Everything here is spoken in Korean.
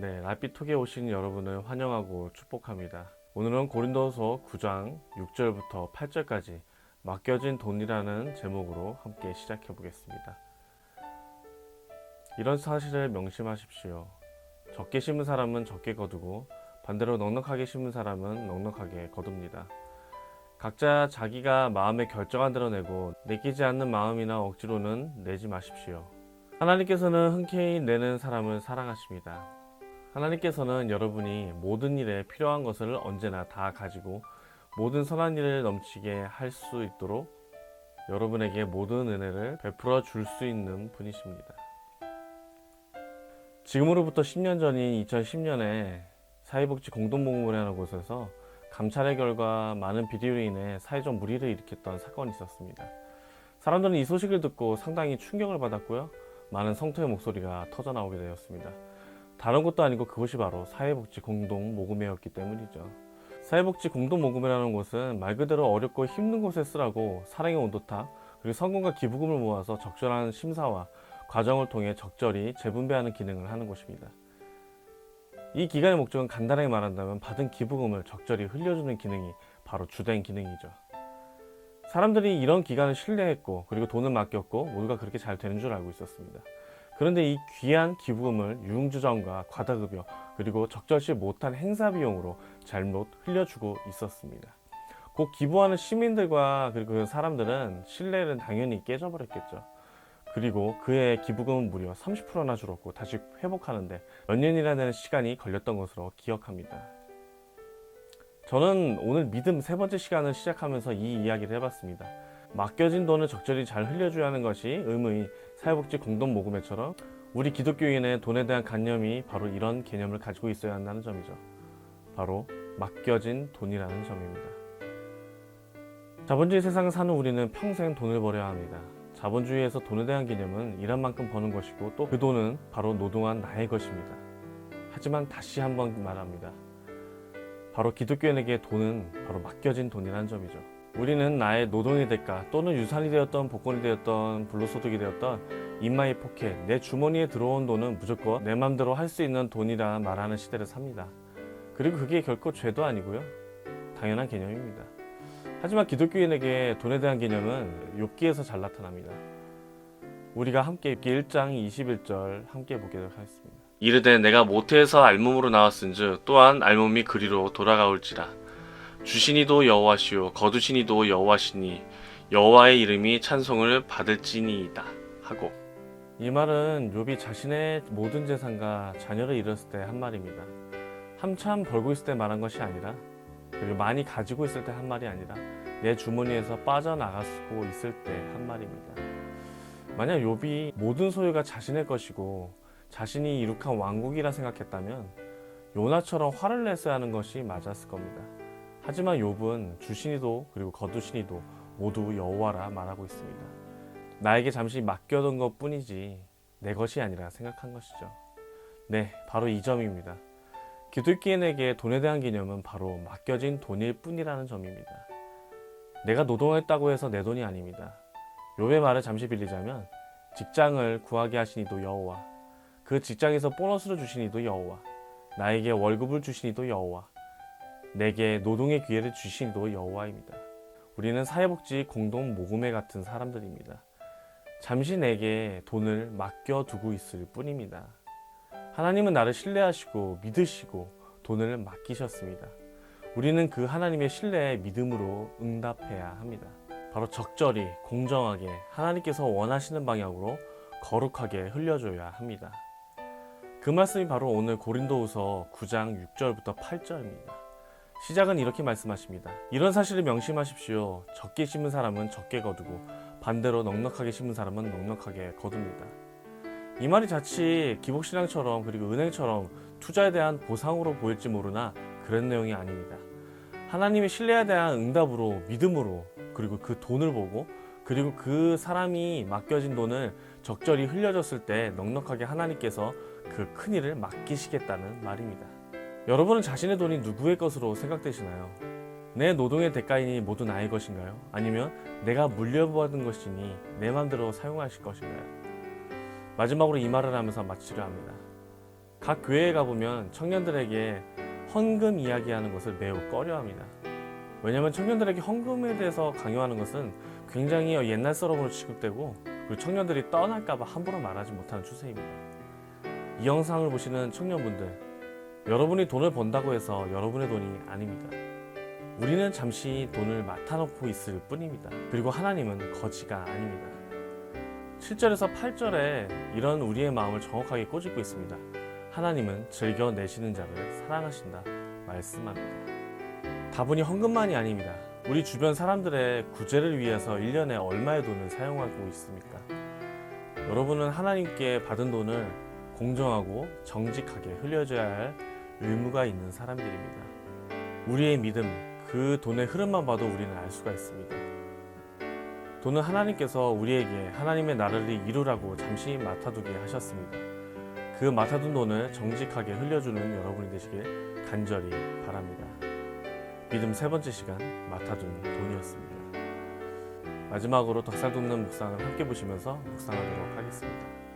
네, 라피톡에 오신 여러분을 환영하고 축복합니다. 오늘은 고린도서 9장 6절부터 8절까지 맡겨진 돈이라는 제목으로 함께 시작해 보겠습니다. 이런 사실을 명심하십시오. 적게 심은 사람은 적게 거두고 반대로 넉넉하게 심은 사람은 넉넉하게 거둡니다. 각자 자기가 마음에 결정한 대로 내고 내키지 않는 마음이나 억지로는 내지 마십시오. 하나님께서는 흔쾌히 내는 사람을 사랑하십니다. 하나님께서는 여러분이 모든 일에 필요한 것을 언제나 다 가지고 모든 선한 일을 넘치게 할 수 있도록 여러분에게 모든 은혜를 베풀어 줄 수 있는 분이십니다. 지금으로부터 10년 전인 2010년에 사회복지 공동목물이라는 곳에서 감찰의 결과 많은 비리로 인해 사회적 무리를 일으켰던 사건이 있었습니다. 사람들은 이 소식을 듣고 상당히 충격을 받았고요. 많은 성토의 목소리가 터져나오게 되었습니다. 다른 것도 아니고 그것이 바로 사회복지 공동 모금회였기 때문이죠. 사회복지 공동 모금회라는 곳은 말 그대로 어렵고 힘든 곳에 쓰라고 사랑의 온도탑 그리고 성금과 기부금을 모아서 적절한 심사와 과정을 통해 적절히 재분배하는 기능을 하는 곳입니다. 이 기관의 목적은 간단하게 말한다면 받은 기부금을 적절히 흘려주는 기능이 바로 주된 기능이죠. 사람들이 이런 기관을 신뢰했고 그리고 돈을 맡겼고 모두가 그렇게 잘 되는 줄 알고 있었습니다. 그런데 이 귀한 기부금을 유흥주점과 과다급여 그리고 적절시 못한 행사 비용으로 잘못 흘려주고 있었습니다. 곧 기부하는 시민들과 그리고 그 사람들은 신뢰를 당연히 깨져버렸겠죠. 그리고 그의 기부금은 무려 30%나 줄었고 다시 회복하는데 몇 년이라는 시간이 걸렸던 것으로 기억합니다. 저는 오늘 믿음 세 번째 시간을 시작하면서 이 이야기를 해봤습니다. 맡겨진 돈을 적절히 잘 흘려줘야 하는 것이 의무의 사회복지 공동 모금회처럼 우리 기독교인의 돈에 대한 관념이 바로 이런 개념을 가지고 있어야 한다는 점이죠. 바로 맡겨진 돈이라는 점입니다. 자본주의 세상을 사는 우리는 평생 돈을 벌여야 합니다. 자본주의에서 돈에 대한 개념은 일한 만큼 버는 것이고 또 그 돈은 바로 노동한 나의 것입니다. 하지만 다시 한번 말합니다. 바로 기독교인에게 돈은 바로 맡겨진 돈이라는 점이죠. 우리는 나의 노동의 대가 또는 유산이 되었던 복권이 되었던 불로소득이 되었던 인마이 포켓 내 주머니에 들어온 돈은 무조건 내 맘대로 할 수 있는 돈이라 말하는 시대를 삽니다. 그리고 그게 결코 죄도 아니고요. 당연한 개념입니다. 하지만 기독교인에게 돈에 대한 개념은 욥기에서 잘 나타납니다. 우리가 함께 욥기 1장 21절 함께 보도록 하겠습니다. 이르되 내가 모태에서 알몸으로 나왔은즉 또한 알몸이 그리로 돌아가올지라 주시니도 여호와시요 거두시니도 여호와시니 여호와의 이름이 찬송을 받을지니이다 하고 이 말은 욥이 자신의 모든 재산과 자녀를 잃었을 때 한 말입니다. 한참 벌고 있을 때 말한 것이 아니라 그리고 많이 가지고 있을 때 한 말이 아니라 내 주머니에서 빠져나가고 있을 때 한 말입니다. 만약 욥이 모든 소유가 자신의 것이고 자신이 이룩한 왕국이라 생각했다면 요나처럼 화를 냈어야 하는 것이 맞았을 겁니다. 하지만 욥은 주신이도 그리고 거두신이도 모두 여호와라 말하고 있습니다. 나에게 잠시 맡겨둔 것 뿐이지 내 것이 아니라 생각한 것이죠. 네, 바로 이 점입니다. 기독교인에게 돈에 대한 개념은 바로 맡겨진 돈일 뿐이라는 점입니다. 내가 노동했다고 해서 내 돈이 아닙니다. 욥의 말을 잠시 빌리자면 직장을 구하게 하시니도 여호와 그 직장에서 보너스를 주시니도 여호와 나에게 월급을 주시니도 여호와 내게 노동의 기회를 주시니도 여호와입니다. 우리는 사회복지 공동 모금회 같은 사람들입니다. 잠시 내게 돈을 맡겨두고 있을 뿐입니다. 하나님은 나를 신뢰하시고 믿으시고 돈을 맡기셨습니다. 우리는 그 하나님의 신뢰에 믿음으로 응답해야 합니다. 바로 적절히 공정하게 하나님께서 원하시는 방향으로 거룩하게 흘려줘야 합니다. 그 말씀이 바로 오늘 고린도후서 9장 6절부터 8절입니다. 시작은 이렇게 말씀하십니다. 이런 사실을 명심하십시오. 적게 심은 사람은 적게 거두고 반대로 넉넉하게 심은 사람은 넉넉하게 거둡니다. 이 말이 자칫 기복신앙처럼 그리고 은행처럼 투자에 대한 보상으로 보일지 모르나 그런 내용이 아닙니다. 하나님의 신뢰에 대한 응답으로 믿음으로 그리고 그 돈을 보고 그리고 그 사람이 맡겨진 돈을 적절히 흘려줬을 때 넉넉하게 하나님께서 그 큰 일을 맡기시겠다는 말입니다. 여러분은 자신의 돈이 누구의 것으로 생각되시나요? 내 노동의 대가이니 모두 나의 것인가요? 아니면 내가 물려받은 것이니 내 마음대로 사용하실 것인가요? 마지막으로 이 말을 하면서 마치려 합니다. 각 교회에 가보면 청년들에게 헌금 이야기하는 것을 매우 꺼려합니다. 왜냐하면 청년들에게 헌금에 대해서 강요하는 것은 굉장히 옛날 사람으로 취급되고 그리고 청년들이 떠날까봐 함부로 말하지 못하는 추세입니다. 이 영상을 보시는 청년분들, 여러분이 돈을 번다고 해서 여러분의 돈이 아닙니다. 우리는 잠시 돈을 맡아놓고 있을 뿐입니다. 그리고 하나님은 거지가 아닙니다. 7절에서 8절에 이런 우리의 마음을 정확하게 꼬집고 있습니다. 하나님은 즐겨 내시는 자를 사랑하신다 말씀합니다. 다분히 헌금만이 아닙니다. 우리 주변 사람들의 구제를 위해서 1년에 얼마의 돈을 사용하고 있습니까? 여러분은 하나님께 받은 돈을 공정하고 정직하게 흘려줘야 할 의무가 있는 사람들입니다. 우리의 믿음, 그 돈의 흐름만 봐도 우리는 알 수가 있습니다. 돈은 하나님께서 우리에게 하나님의 나라를 이루라고 잠시 맡아두게 하셨습니다. 그 맡아둔 돈을 정직하게 흘려주는 여러분이 되시길 간절히 바랍니다. 믿음 세 번째 시간 맡아둔 돈이었습니다. 마지막으로 덕살 돕는 묵상을 함께 보시면서 묵상하도록 하겠습니다.